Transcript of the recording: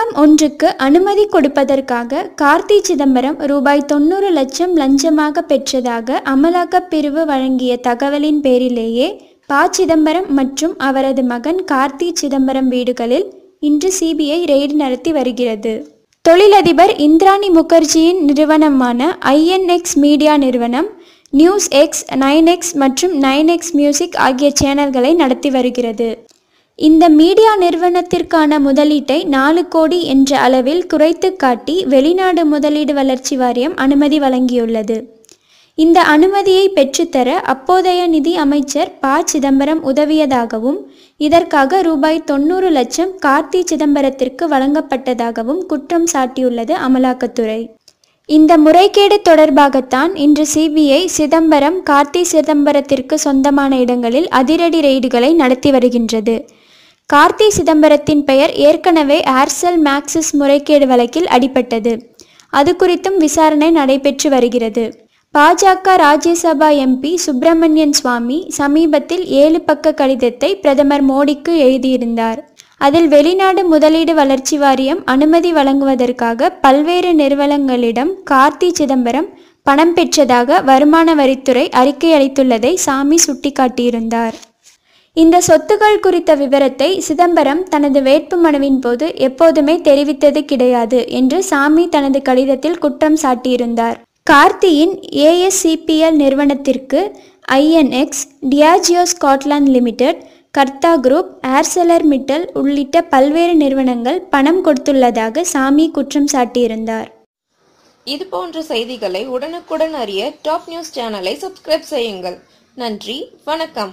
நிறுவனம் ஒன்றுக்கு அனுமதி கொடுப்பதற்காக கார்த்தி சிதம்பரம் ரூபாய் தொண்ணூறு லட்சம் லஞ்சமாக பெற்றதாக அமலாக்கப் பிரிவு வழங்கிய தகவலின் பேரிலேயே ப. சிதம்பரம் மற்றும் அவரது மகன் கார்த்தி சிதம்பரம் வீடுகளில் இன்று சிபிஐ ரெய்டு நடத்தி வருகிறது. தொழிலதிபர் இந்திராணி முகர்ஜியின் நிறுவனமான ஐஎன்எக்ஸ் மீடியா நிறுவனம் நியூஸ் எக்ஸ் நைன் எக்ஸ் மற்றும் நைன் எக்ஸ் மியூசிக் ஆகிய சேனல்களை நடத்தி வருகிறது. இந்த மீடியா நிறுவனத்திற்கான முதலீட்டை நாலு கோடி என்ற அளவில் குறைத்து காட்டி வெளிநாடு முதலீடு வளர்ச்சி வாரியம் அனுமதி வழங்கியுள்ளது. இந்த அனுமதியை பெற்றுத்தர அப்போதைய நிதி அமைச்சர் ப. சிதம்பரம் உதவியதாகவும் இதற்காக ரூபாய் தொண்ணூறு லட்சம் கார்த்தி சிதம்பரத்திற்கு வழங்கப்பட்டதாகவும் குற்றம் சாட்டியுள்ளது அமலாக்கத்துறை. இந்த முறைகேடு தொடர்பாகத்தான் இன்று சிபிஐ சிதம்பரம் கார்த்தி சிதம்பரத்திற்கு சொந்தமான இடங்களில் அதிரடி ரெய்டுகளை நடத்தி வருகின்றது. கார்த்தி சிதம்பரத்தின் பெயர் ஏற்கனவே ஏர்செல் மேக்சிஸ் முறைகேடு வழக்கில் அடிபட்டது. அது குறித்தும் விசாரணை நடைபெற்று வருகிறது. பாஜக ராஜ்யசபா எம்பி சுப்பிரமணியன் சுவாமி சமீபத்தில் ஏழு பக்க கடிதத்தை பிரதமர் மோடிக்கு எழுதியிருந்தார். அதில் வெளிநாடு முதலீடு வளர்ச்சி வாரியம் அனுமதி வழங்குவதற்காக பல்வேறு நிறுவனங்களிடம் கார்த்தி சிதம்பரம் பணம் பெற்றதாக வருமான வரித்துறை அறிக்கை அளித்துள்ளதை சாமி சுட்டிக்காட்டியிருந்தார். இந்த சொத்துக்கள் குறித்த விவரத்தை சிதம்பரம் தனது வேட்புமனுவின் போது எப்போதுமே தெரிவித்தது கிடையாது என்று சாமி தனது கடிதத்தில் குற்றம் சாட்டியிருந்தார். கார்த்தியின் ஏஎஸ்சிபிஎல் நிறுவனத்திற்கு ஐஎன்எக்ஸ் டியாஜியோ ஸ்காட்லாந்து லிமிடெட் கர்த்தா குரூப் ஏர்செலர் மிட்டல் உள்ளிட்ட பல்வேறு நிறுவனங்கள் பணம் கொடுத்துள்ளதாக சாமி குற்றம் சாட்டியிருந்தார். இது போன்ற செய்திகளை உடனுக்குடன் அறிய டாப் நியூஸ் சேனலை சப்ஸ்கிரைப் செய்யுங்கள். நன்றி வணக்கம்.